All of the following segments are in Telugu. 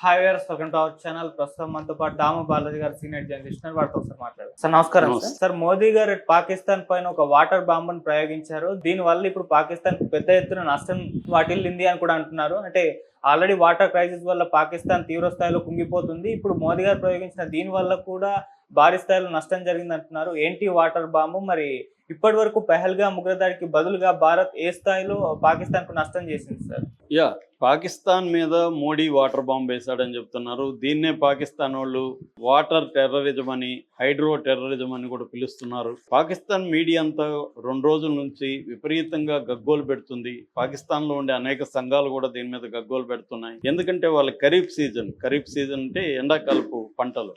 Hi we're welcome to our channel ప్రస్తుతం మనతో పాటు దాము బాలాజీ గారు సీనియర్ జర్నలిస్ట్ వారితో ఒకసారి మాట్లాడారు సార్ నమస్కారం. సార్. మోదీ గారు పాకిస్తాన్ పైన ఒక వాటర్ బాంబును ప్రయోగించారు. దీని వల్ల ఇప్పుడు పాకిస్తాన్ పెద్ద ఎత్తున నష్టం వాటిల్లింది అని కూడా అంటున్నారు. అంటే ఆల్రెడీ వాటర్ క్రైసిస్ వల్ల పాకిస్తాన్ తీవ్ర స్థాయిలో కుంగిపోతుంది. ఇప్పుడు మోదీ గారు ప్రయోగించిన దీని వల్ల కూడా భారీ స్థాయిలో నష్టం జరిగింది అంటున్నారు ఏంటి వాటర్ బాంబు? మరి ఇప్పటి వరకు పెహల్గా ఉగ్రదాడికి బదులుగా భారత్ ఏ స్థాయిలో పాకిస్తాన్కు నష్టం చేసింది సార్? యా పాకిస్తాన్ మీద మోడీ వాటర్ బాంబ్ వేశాడని చెప్తున్నారు. దీన్నే పాకిస్తాన్ వాళ్ళు వాటర్ టెర్రరిజం అని హైడ్రో టెర్రరిజం అని కూడా పిలుస్తున్నారు. పాకిస్తాన్ మీడియా అంతా రెండు రోజుల నుంచి విపరీతంగా గగ్గోలు పెడుతుంది. పాకిస్తాన్లో ఉండే అనేక సంఘాలు కూడా దీని మీద గగ్గోలు పెడుతున్నాయి. ఎందుకంటే వాళ్ళ ఖరీఫ్ సీజన్ ఖరీఫ్ సీజన్ అంటే ఎండాకాలపు పంటలు.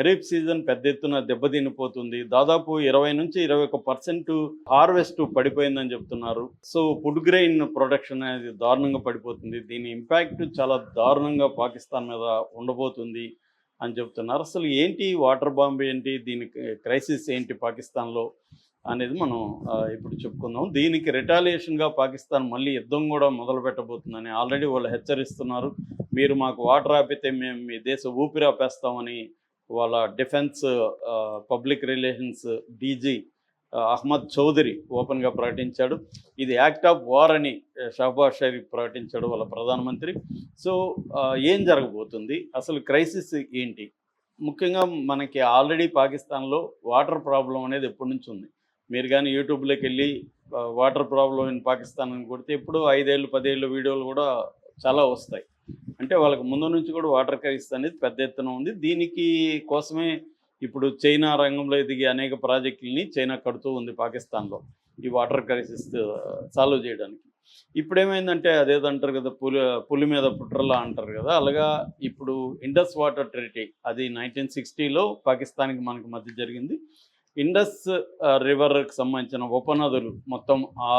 ఖరీఫ్ సీజన్ పెద్ద ఎత్తున దెబ్బతినిపోతుంది. దాదాపు ఇరవై నుంచి ఇరవై ఒక పర్సెంట్ హార్వెస్ట్ పడిపోయిందని చెప్తున్నారు. సో ఫుడ్ గ్రెయిన్ ప్రొడక్షన్ అనేది దారుణంగా పడిపోతుంది. దీని ఇంపాక్ట్ చాలా దారుణంగా పాకిస్తాన్ మీద ఉండబోతుంది అని చెప్తున్నారు. అసలు ఏంటి వాటర్ బాంబ్ ఏంటి? దీనికి క్రైసిస్ ఏంటి పాకిస్తాన్లో అనేది మనం ఇప్పుడు చెప్పుకుందాం. దీనికి రిటాలియేషన్గా పాకిస్తాన్ మళ్ళీ యుద్ధం కూడా మొదలు పెట్టబోతుందని ఆల్రెడీ వాళ్ళు హెచ్చరిస్తున్నారు. మీరు మాకు వాటర్ ఆపితే మేము మీ దేశ ఊపిరి ఆపేస్తామని వాళ్ళ defence public relations DG Ahmed Chaudhry ఓపెన్గా ప్రకటించాడు. ఇది యాక్ట్ ఆఫ్ వార్ అని షహబాజ్ షరీఫ్ ప్రకటించాడు వాళ్ళ ప్రధానమంత్రి. సో ఏం జరగబోతుంది? అసలు క్రైసిస్ ఏంటి? ముఖ్యంగా మనకి ఆల్రెడీ పాకిస్తాన్లో వాటర్ ప్రాబ్లం అనేది ఎప్పటి నుంచి ఉంది? మీరు కానీ యూట్యూబ్లోకి వెళ్ళి వాటర్ ప్రాబ్లం ఇన్ పాకిస్తాన్ అని కొడితే ఇప్పుడు ఐదేళ్ళు పదేళ్ళు వీడియోలు కూడా చాలా వస్తాయి. అంటే వాళ్ళకి ముందు నుంచి కూడా వాటర్ క్రైసిస్ అనేది పెద్ద ఎత్తున ఉంది. దీనికి కోసమే ఇప్పుడు చైనా రంగంలో ఎదిగే అనేక ప్రాజెక్టులని చైనా కడుతూ ఉంది పాకిస్తాన్లో ఈ వాటర్ క్రైసిస్ సాల్వ్ చేయడానికి. ఇప్పుడు ఏమైందంటే అదేదంటారు కదా పులి పులి మీద పుట్రలా అంటారు కదా అలాగా ఇప్పుడు ఇండస్ వాటర్ ట్రిటీ అది నైన్టీన్ సిక్స్టీలో పాకిస్తాన్కి మనకి మధ్య జరిగింది. ఇండస్ రివర్కి సంబంధించిన ఉపనదులు మొత్తం ఆ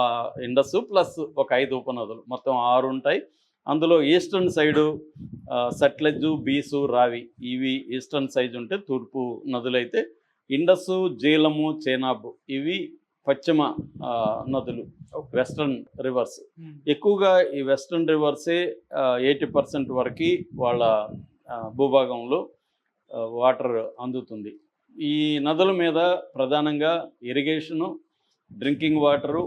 ఇండస్ ప్లస్ ఒక ఐదు ఉపనదులు మొత్తం ఆరు ఉంటాయి. అందులో ఈస్టర్న్ సైడు సట్లెజ్ బీసు రావి ఇవి ఈస్టర్న్ సైజ్ ఉంటే తూర్పు నదులైతే ఇండస్ జీలము చేనాబ్ ఇవి పశ్చిమ నదులు వెస్ట్రన్ రివర్స్. ఎక్కువగా ఈ వెస్ట్రన్ రివర్సే ఎయిటీ పర్సెంట్ వరకు వాళ్ళ భూభాగంలో వాటర్ అందుతుంది. ఈ నదుల మీద ప్రధానంగా irrigation drinking water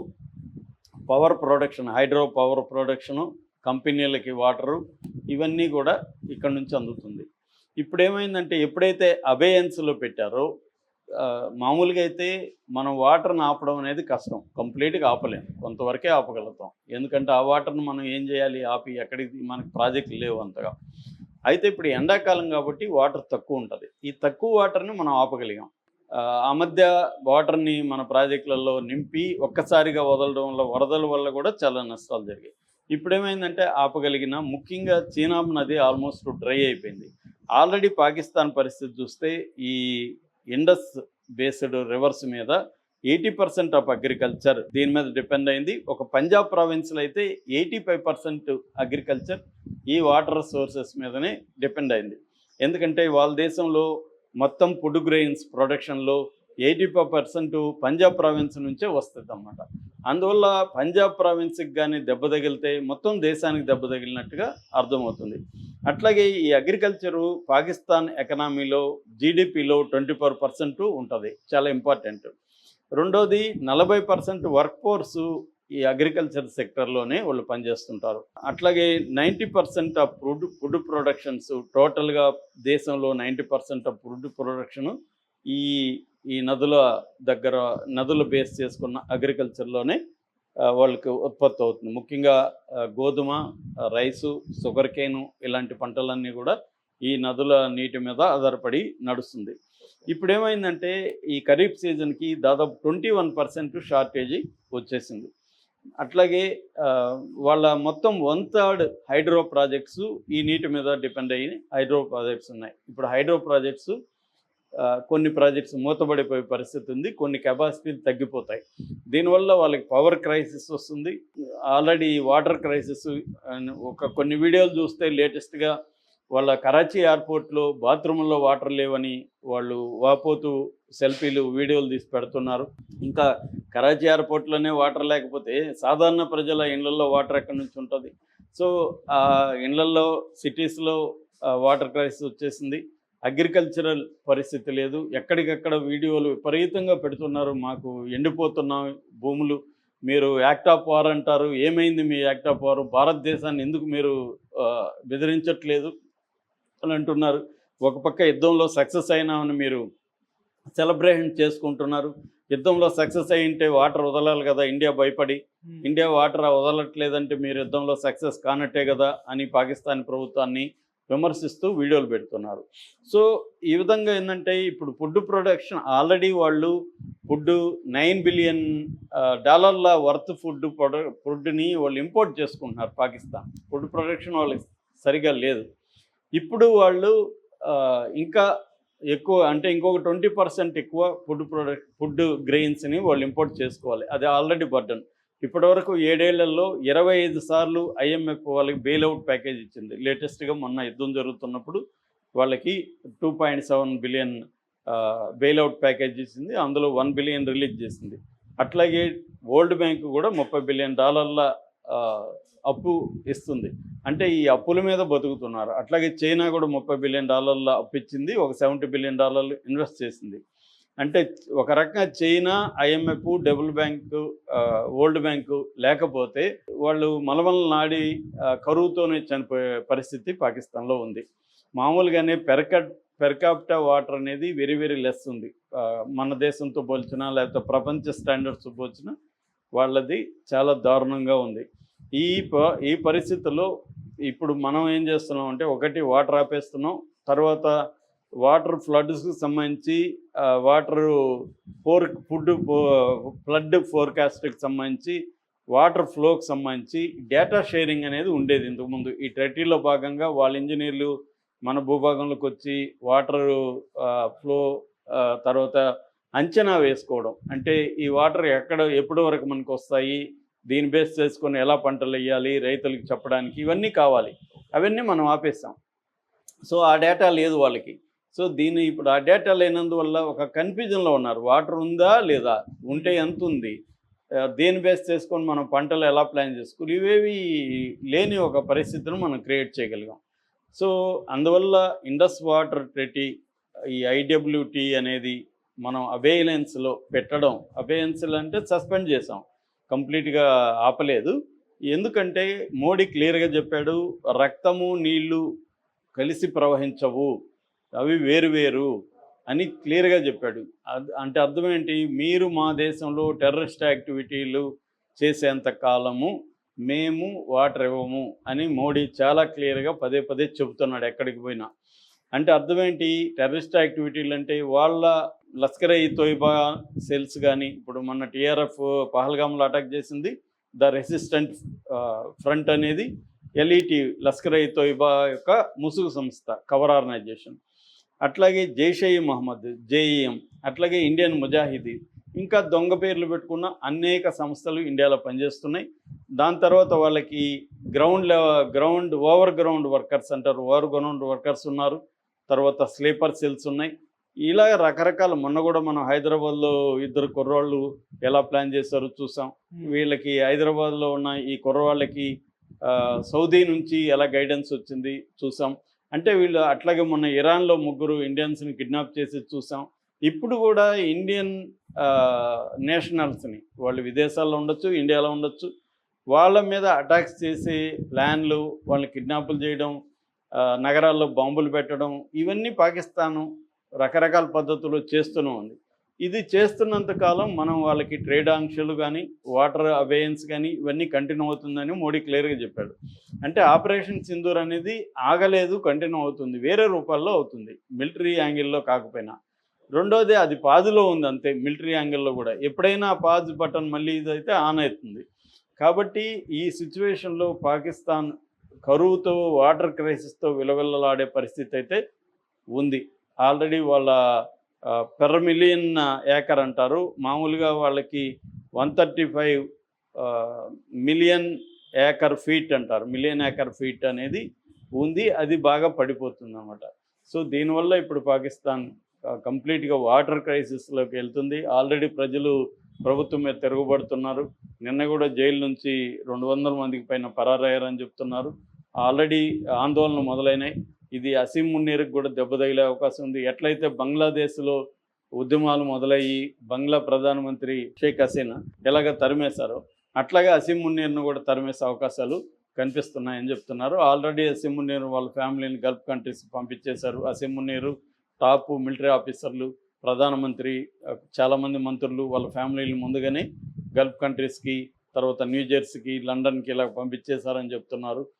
power production hydro power production కంపెనీలకి వాటరు ఇవన్నీ కూడా ఇక్కడ నుంచి అందుతుంది. ఇప్పుడు ఏమైందంటే ఎప్పుడైతే అబేయన్స్లో పెట్టారో మామూలుగా అయితే మనం వాటర్ని ఆపడం అనేది కష్టం. కంప్లీట్గా ఆపలేం. కొంతవరకే ఆపగలుగుతాం. ఎందుకంటే ఆ వాటర్ని మనం ఏం చేయాలి? ఆపి ఎక్కడికి మనకి ప్రాజెక్టులు లేవు అంతగా. అయితే ఇప్పుడు ఎండాకాలం కాబట్టి వాటర్ తక్కువ ఉంటుంది. ఈ తక్కువ వాటర్ని మనం ఆపగలిగాం. ఆ, ఆ మధ్య వాటర్ని మన ప్రాజెక్టులలో నింపి ఒక్కసారిగా వదలడం వల్ల వరదల వల్ల కూడా చాలా నష్టాలు జరిగాయి. ఇప్పుడు ఏమైందంటే ఆపగలిగిన ముఖ్యంగా చీనాబ్ నది ఆల్మోస్ట్ డ్రై అయిపోయింది. ఆల్రెడీ పాకిస్తాన్ పరిస్థితి చూస్తే ఈ ఇండస్ బేస్డ్ రివర్స్ మీద ఎయిటీ పర్సెంట్ ఆఫ్ అగ్రికల్చర్ దీని మీద డిపెండ్ అయింది. ఒక పంజాబ్ ప్రావిన్స్లో అయితే ఎయిటీ ఫైవ్ పర్సెంట్ అగ్రికల్చర్ ఈ వాటర్ సోర్సెస్ మీదనే డిపెండ్ అయింది. ఎందుకంటే వాళ్ళ దేశంలో మొత్తం ఫుడ్ గ్రెయిన్స్ ప్రొడక్షన్లో eighty five percent Punjab province నుంచే వస్తుంది అన్నమాట అందువల్ల పంజాబ్ ప్రావిన్స్కి కానీ దెబ్బ తగిలితే మొత్తం దేశానికి దెబ్బ తగిలినట్టుగా అర్థమవుతుంది. అట్లాగే ఈ అగ్రికల్చరు పాకిస్తాన్ ఎకనామీలో జీడిపిలో ట్వంటీ ఫోర్ పర్సెంట్ ఉంటుంది. చాలా ఇంపార్టెంట్ రెండోది నలభై పర్సెంట్ వర్క్ ఫోర్సు ఈ అగ్రికల్చర్ సెక్టర్లోనే వాళ్ళు పనిచేస్తుంటారు. అట్లాగే ninety percent of food food productions టోటల్గా దేశంలో ninety percent of food production ఈ ఈ నదుల దగ్గర నదులు బేస్ చేసుకున్న అగ్రికల్చర్లోనే వాళ్ళకి ఉత్పత్తి అవుతుంది. ముఖ్యంగా గోధుమ రైసు షుగర్ కేను ఇలాంటి పంటలన్నీ కూడా ఈ నదుల నీటి మీద ఆధారపడి నడుస్తుంది. ఇప్పుడు ఏమైందంటే ఈ ఖరీఫ్ సీజన్కి దాదాపు ట్వంటీ వన్ పర్సెంట్ షార్టేజీ వచ్చేసింది. అట్లాగే వాళ్ళ మొత్తం వన్ థర్డ్ హైడ్రో ప్రాజెక్ట్స్ ఈ నీటి మీద డిపెండ్ అయ్యి హైడ్రో ప్రాజెక్ట్స్ ఉన్నాయి. ఇప్పుడు హైడ్రో ప్రాజెక్ట్స్ కొన్ని ప్రాజెక్ట్స్ మూతబడిపోయే పరిస్థితి ఉంది కొన్ని కెపాసిటీలు తగ్గిపోతాయి. దీనివల్ల వాళ్ళకి పవర్ క్రైసిస్ వస్తుంది. ఆల్రెడీ వాటర్ క్రైసిస్ ఒక కొన్ని వీడియోలు చూస్తే లేటెస్ట్గా వాళ్ళ కరాచీ ఎయిర్పోర్ట్లో బాత్రూంలో వాటర్ లేవని వాళ్ళు వాపోతూ సెల్ఫీలు వీడియోలు తీసి పెడుతున్నారు. ఇంకా కరాచీ ఎయిర్పోర్ట్లోనే వాటర్ లేకపోతే సాధారణ ప్రజల ఇండ్లలో వాటర్ ఎక్కడి నుంచి ఉంటుంది? సో ఆ ఇళ్ళలో సిటీస్లో వాటర్ క్రైసిస్ వచ్చేసింది. అగ్రికల్చరల్ పరిస్థితి లేదు. ఎక్కడికక్కడ వీడియోలు విపరీతంగా పెడుతున్నారు. మాకు ఎండిపోతున్నాం భూములు. మీరు యాక్ట్ ఆఫ్ వార్ అంటారు. ఏమైంది మీ యాక్ట్ ఆఫ్ వార్? భారతదేశాన్ని ఎందుకు మీరు బెదిరించట్లేదు అని అంటున్నారు. ఒక పక్క యుద్ధంలో సక్సెస్ అయినామని మీరు సెలబ్రేషన్ చేసుకుంటున్నారు. యుద్ధంలో సక్సెస్ అయి ఉంటే వాటర్ వదలాలి కదా ఇండియా భయపడి. ఇండియా వాటర్ వదలట్లేదంటే మీరు యుద్ధంలో సక్సెస్ కానట్టే కదా అని పాకిస్తాన్ ప్రభుత్వాన్ని విమర్శిస్తూ వీడియోలు పెడుతున్నారు. సో ఈ విధంగా ఏంటంటే ఇప్పుడు ఫుడ్ ప్రొడక్షన్ ఆల్రెడీ వాళ్ళు ఫుడ్ నైన్ బిలియన్ డాలర్ల వర్త్ ఫుడ్ ప్రొడ ఫుడ్ని వాళ్ళు ఇంపోర్ట్ చేసుకుంటున్నారు పాకిస్తాన్. ఫుడ్ ప్రొడక్షన్ వాళ్ళకి సరిగా లేదు. ఇప్పుడు వాళ్ళు ఇంకా ఎక్కువ అంటే ఇంకొక ట్వంటీ పర్సెంట్ ఎక్కువ ఫుడ్ ప్రొడక్ట్ ఫుడ్ గ్రెయిన్స్ని వాళ్ళు ఇంపోర్ట్ చేసుకోవాలి. అది ఆల్రెడీ బర్డన్. ఇప్పటివరకు ఏడేళ్ళలో ఇరవై ఐదు సార్లు ఐఎంఎఫ్ వాళ్ళకి బెయిల్అవుట్ ప్యాకేజ్ ఇచ్చింది. లేటెస్ట్గా మొన్న యుద్ధం జరుగుతున్నప్పుడు వాళ్ళకి two point seven billion bailout package ఇచ్చింది. అందులో వన్ బిలియన్ రిలీజ్ చేసింది. అట్లాగే వరల్డ్ బ్యాంక్ కూడా ముప్పై బిలియన్ డాలర్ల అప్పు ఇస్తుంది. అంటే ఈ అప్పుల మీద బతుకుతున్నారు. అట్లాగే చైనా కూడా ముప్పై బిలియన్ డాలర్ల అప్పు ఇచ్చింది. ఒక సెవెంటీ బిలియన్ డాలర్లు ఇన్వెస్ట్ చేసింది. అంటే ఒక రకంగా China IMF double bank World Bank లేకపోతే వాళ్ళు మలమల నాడి కరువుతోనే చనిపోయే పరిస్థితి పాకిస్తాన్లో ఉంది. మామూలుగానే పెరక పెర్కాప్టా వాటర్ అనేది వెరీ వెరీ లెస్ ఉంది. మన దేశంతో పోల్చినా లేకపోతే ప్రపంచ స్టాండర్డ్స్ పోల్చినా వాళ్ళది చాలా దారుణంగా ఉంది. ఈ ప ఈ పరిస్థితుల్లో ఇప్పుడు మనం ఏం చేస్తున్నాం అంటే ఒకటి వాటర్ ఆపేస్తున్నాం తర్వాత వాటర్ ఫ్లడ్స్కి సంబంధించి వాటర్ ఫోర్ ఫుడ్ ఫ్లడ్ ఫోర్కాస్ట్కి సంబంధించి వాటర్ ఫ్లోకి సంబంధించి డేటా షేరింగ్ అనేది ఉండేది ఇంతకుముందు. ఈ ట్రటీలో భాగంగా వాళ్ళ ఇంజనీర్లు మన భూభాగంలోకి వచ్చి వాటర్ ఫ్లో తర్వాత అంచనా వేసుకోవడం. అంటే ఈ వాటర్ ఎక్కడ ఎప్పటి వరకు మనకు వస్తాయి దీన్ని బేస్ చేసుకొని ఎలా పంటలు వేయాలి రైతులకు చెప్పడానికి ఇవన్నీ కావాలి. అవన్నీ మనం ఆపేస్తాం సో ఆ డేటా లేదు వాళ్ళకి. సో దీన్ని ఇప్పుడు ఆ డేటా లేనందువల్ల ఒక కన్ఫ్యూజన్లో ఉన్నారు. వాటర్ ఉందా లేదా? ఉంటే ఎంత ఉంది? దేని బేస్ చేసుకొని మనం పంటలు ఎలా ప్లాన్ చేసుకోవాలి ఇవేవి లేని ఒక పరిస్థితిని మనం క్రియేట్ చేయగలిగాం. సో అందువల్ల ఇండస్ వాటర్ ట్రెటీ ఈ ఐడబ్ల్యూటీ అనేది మనం అవేలెన్స్లో పెట్టడం అబేయన్స్లు అంటే సస్పెండ్ చేసాం. కంప్లీట్గా ఆపలేదు. ఎందుకంటే మోడీ క్లియర్గా చెప్పాడు రక్తము నీళ్ళు కలిసి ప్రవహించవు. అవి వేరు వేరు అని క్లియర్గా చెప్పాడు. అంటే అర్థం ఏంటి? మీరు మా దేశంలో టెర్రరిస్ట్ యాక్టివిటీలు చేసేంత కాలము మేము వాటర్ ఇవ్వము అని మోడీ చాలా క్లియర్గా పదే పదే చెబుతున్నాడు ఎక్కడికి పోయినా. అంటే అర్థం ఏంటి? టెర్రరిస్ట్ యాక్టివిటీలు అంటే వాళ్ళ లస్కర్ ఈ తోయిబా సెల్స్ కానీ ఇప్పుడు మొన్న టీఆర్ఎఫ్ పహల్గామ్లో అటాక్ చేసింది. ద రెసిస్టెంట్ ఫ్రంట్ అనేది ఎల్ఈటి లస్కర్ ఈ తోయిబా యొక్క ముసుగు సంస్థ కవర్ ఆర్గనైజేషన్. అట్లాగే జైషే మహమ్మద్ జేఈఎం అట్లాగే ఇండియన్ ముజాహిదీ ఇంకా దొంగ పేర్లు పెట్టుకున్న అనేక సంస్థలు ఇండియాలో పనిచేస్తున్నాయి. దాని తర్వాత వాళ్ళకి గ్రౌండ్ లెవ- గ్రౌండ్ ఓవర్ గ్రౌండ్ వర్కర్స్ అంటారు. ఓవర్ గ్రౌండ్ వర్కర్స్ ఉన్నారు. తర్వాత స్లీపర్ సెల్స్ ఉన్నాయి. ఇలా రకరకాల మొన్న కూడా మనం హైదరాబాద్లో ఇద్దరు కుర్రాళ్ళు ఎలా ప్లాన్ చేశారో చూసాం. వీళ్ళకి హైదరాబాద్లో ఉన్న ఈ కుర్రవాళ్ళకి సౌదీ నుంచి ఎలా గైడెన్స్ వచ్చింది చూసాం. అంటే వీళ్ళు అట్లాగే మొన్న ఇరాన్లో ముగ్గురు ఇండియన్స్ని కిడ్నాప్ చేసి చూసాం. ఇప్పుడు కూడా ఇండియన్ నేషనల్స్ని వాళ్ళు విదేశాల్లో ఉండొచ్చు ఇండియాలో ఉండొచ్చు. వాళ్ళ మీద అటాక్స్ చేసే ప్లాన్లు వాళ్ళని కిడ్నాపులు చేయడం నగరాల్లో బాంబులు పెట్టడం ఇవన్నీ పాకిస్తాను రకరకాల పద్ధతులు చేస్తూనే ఉంది. ఇది చేస్తున్నంత కాలం మనం వాళ్ళకి ట్రేడ్ ఆంక్షలు కానీ వాటర్ అవేయన్స్ కానీ ఇవన్నీ కంటిన్యూ అవుతుందని మోడీ క్లియర్గా చెప్పాడు. అంటే ఆపరేషన్ సింధూర్ అనేది ఆగలేదు కంటిన్యూ అవుతుంది. వేరే రూపాల్లో అవుతుంది. మిలిటరీ యాంగిల్లో కాకపోయినా. రెండోది అది పాజులో ఉంది అంతే మిలిటరీ యాంగిల్లో కూడా. ఎప్పుడైనా పాజ్ బటన్ మళ్ళీ ఇదైతే ఆన్ అవుతుంది. కాబట్టి ఈ సిచ్యువేషన్లో పాకిస్తాన్ కరువుతో వాటర్ క్రైసిస్తో విలవిల్లలాడే పరిస్థితి అయితే ఉంది. ఆల్రెడీ వాళ్ళ పెర్ మిలియన్ ఏకర్ అంటారు. మామూలుగా వాళ్ళకి one thirty five million acre feet అంటారు. మిలియన్ ఏకర్ ఫీట్ అనేది ఉంది. అది బాగా పడిపోతుంది అనమాట సో దీనివల్ల ఇప్పుడు పాకిస్తాన్ కంప్లీట్గా వాటర్ క్రైసిస్లోకి వెళ్తుంది. ఆల్రెడీ ప్రజలు ప్రభుత్వం మీద తిరగబడుతున్నారు. నిన్న కూడా జైలు నుంచి రెండు వందల మందికి పైన పరారయ్యారని చెప్తున్నారు. ఆల్రెడీ ఆందోళన మొదలైనాయి. ఇది అసీం మున్నీర్కి కూడా దెబ్బ తగిలే అవకాశం ఉంది. ఎట్లయితే బంగ్లాదేశ్లో ఉద్యమాలు మొదలయ్యి బంగ్లా ప్రధానమంత్రి షేక్ హసీనా ఎలాగ తరిమేశారో అట్లాగే అసీం మున్నీర్ను కూడా తరిమేసే అవకాశాలు కనిపిస్తున్నాయని చెప్తున్నారు. ఆల్రెడీ అసీం మున్నీర్ వాళ్ళ ఫ్యామిలీని గల్ఫ్ కంట్రీస్ పంపించేశారు. అసీం మున్నీరు టాప్ మిలిటరీ ఆఫీసర్లు ప్రధానమంత్రి చాలామంది మంత్రులు వాళ్ళ ఫ్యామిలీలు ముందుగానే గల్ఫ్ కంట్రీస్కి తర్వాత న్యూజెర్సీకి లండన్కి ఇలా పంపించేశారని చెప్తున్నారు.